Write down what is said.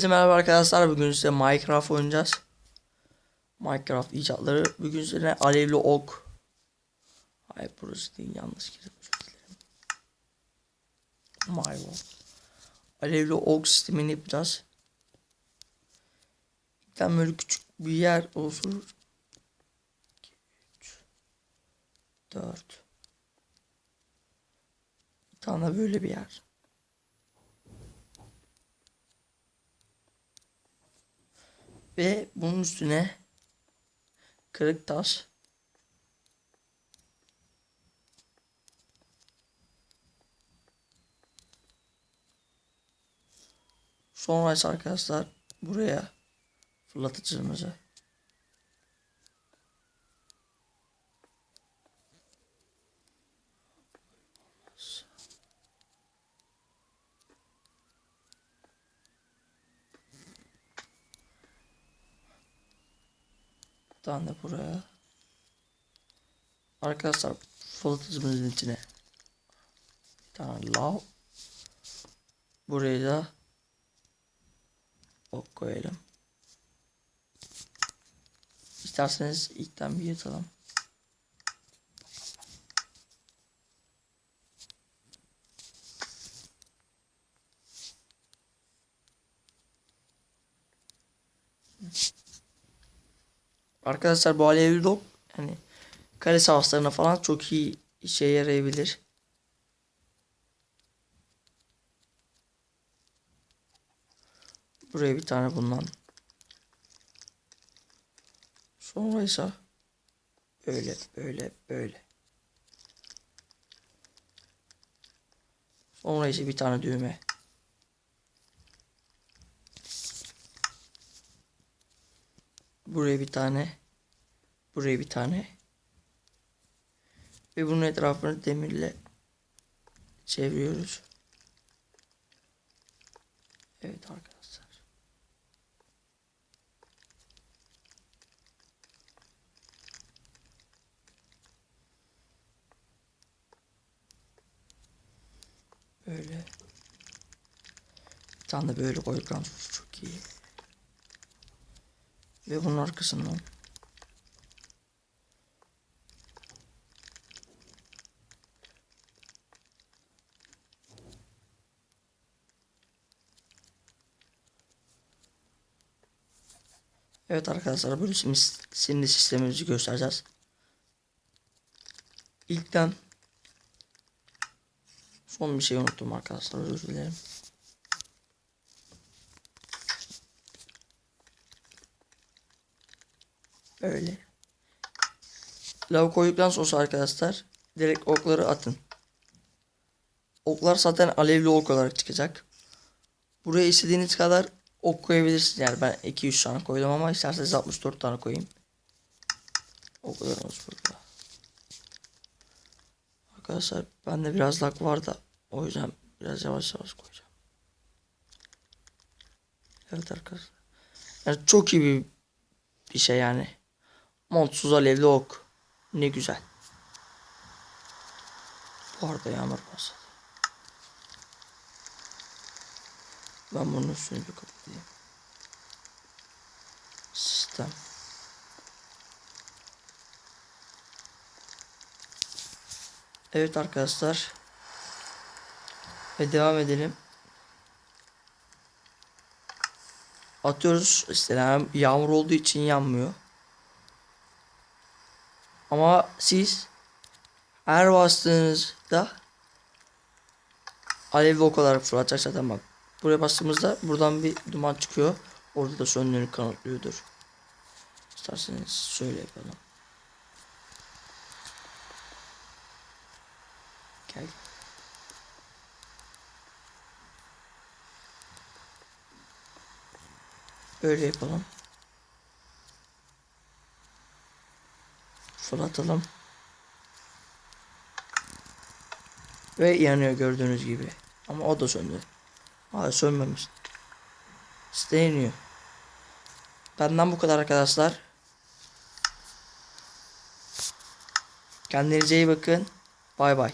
Herkese merhaba arkadaşlar. Bugün size Minecraft oynayacağız. Minecraft icatları. Bugün size alevli ok. Hayır burası değil yanlış girdim. Özür dilerim. Alevli ok sistemini yapacağız. Bir tane böyle küçük bir yer olsun. 2, 3, 4. Bir tane böyle bir yer. Ve bunun üstüne kırık taş. Sonra ise arkadaşlar buraya fırlatıcımızı Tane de buraya. Arkadaşlar fırlatıcımızın içine. Bir tane lav. Buraya da ok koyalım. İsterseniz ilkten bir yatalım. Arkadaşlar bu alevli dok yani kale savaşlarına falan çok iyi işe yarayabilir. Buraya bir tane bundan. Sonra ise böyle böyle böyle. Sonra ise bir tane düğme. Buraya bir tane. Buraya bir tane. Ve bunun etrafını demirle çeviriyoruz. Evet arkadaşlar. Böyle. Bir tane de böyle koyduktan çok iyi. Ve bunun arkasından Evet arkadaşlar şimdi sinir sistemimizi göstereceğiz. İlkten son bir şey unuttum arkadaşlar özür dilerim. Öyle. Lav koyduktan sonra arkadaşlar direkt okları atın. Oklar zaten alevli ok olarak çıkacak. Buraya istediğiniz kadar ok koyabilirsiniz. Yani ben 2-3 tane koydum ama isterseniz 64 tane koyayım. Oklarımız burada. Arkadaşlar bende biraz lag var da o yüzden biraz yavaş yavaş koyacağım. Evet arkadaşlar. Yani çok iyi bir, bir şey yani. Montsuz alevli ok. Ne güzel. Bu arada yağmur başladı. Ben bunun üstünü bir kapatayım. Sistem. Evet arkadaşlar. Ve devam edelim. Atıyoruz. İşte yağmur olduğu için yanmıyor. Ama siz her bastığınızda alevli ok olarak fırlatacak zaten bak. Buraya bastığımızda buradan bir duman çıkıyor. Orada da söndüğünü kanıtlıyordur. İsterseniz şöyle yapalım. Gel. Böyle yapalım. Fırlatalım. Ve yanıyor gördüğünüz gibi. Ama o da söndü. Hayır sönmemiş. İsteniyor. Benden bu kadar arkadaşlar. Kendinize iyi bakın. Bay bay.